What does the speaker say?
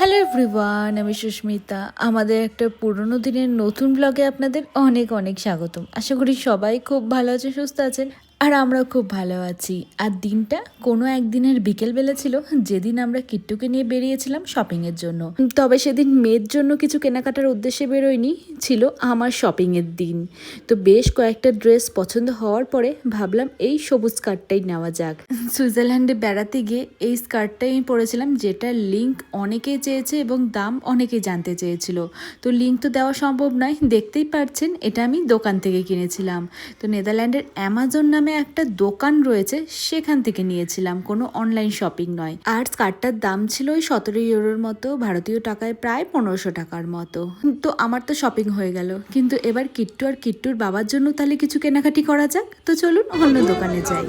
Everyone আমি সুস্মিতা। আমাদের একটা পুরনো দিনের নতুন ব্লগে আপনাদের অনেক অনেক স্বাগতম। আশা করি সবাই খুব ভালো আছে সুস্থ আছেন। আর আমরাও খুব ভালো আছি। আর দিনটা কোনো একদিনের বিকেলবেলা ছিল, যেদিন আমরা কিট্টুকে নিয়ে বেরিয়েছিলাম শপিংয়ের জন্য। তবে সেদিন মেয়ের জন্য কিছু কেনাকাটার উদ্দেশ্যে বেরোয়নি, ছিল আমার শপিংয়ের দিন। তো বেশ কয়েকটা ড্রেস পছন্দ হওয়ার পরে ভাবলাম এই সবুজ স্কার্টটাই নেওয়া যাক। সুইজারল্যান্ডে বেড়াতে গিয়ে এই স্কার্টটাই আমি পরেছিলাম যেটার লিঙ্ক অনেকেই চেয়েছে এবং দাম অনেকেই জানতে চেয়েছিল। তো লিঙ্ক তো দেওয়া সম্ভব নয়, দেখতেই পারছেন, এটা আমি দোকান থেকে কিনেছিলাম। তো নেদারল্যান্ডের অ্যামাজন নামে একটা দোকান রয়েছে, সেখান থেকে নিয়েছিলাম। কোনো অনলাইন শপিং নয়। আর স্কার্টটার দাম ছিল ওই সতেরো ইউরোর মতো, ভারতীয় টাকায় প্রায় পনেরোশো টাকার মতো। তো আমার তো শপিং হয়ে গেল। কিন্তু এবার কিট্টু আর কিট্টুর বাবার জন্য তাহলে কিছু কেনাকাটি করা যাক? তো চলুন অন্য দোকানে যাই।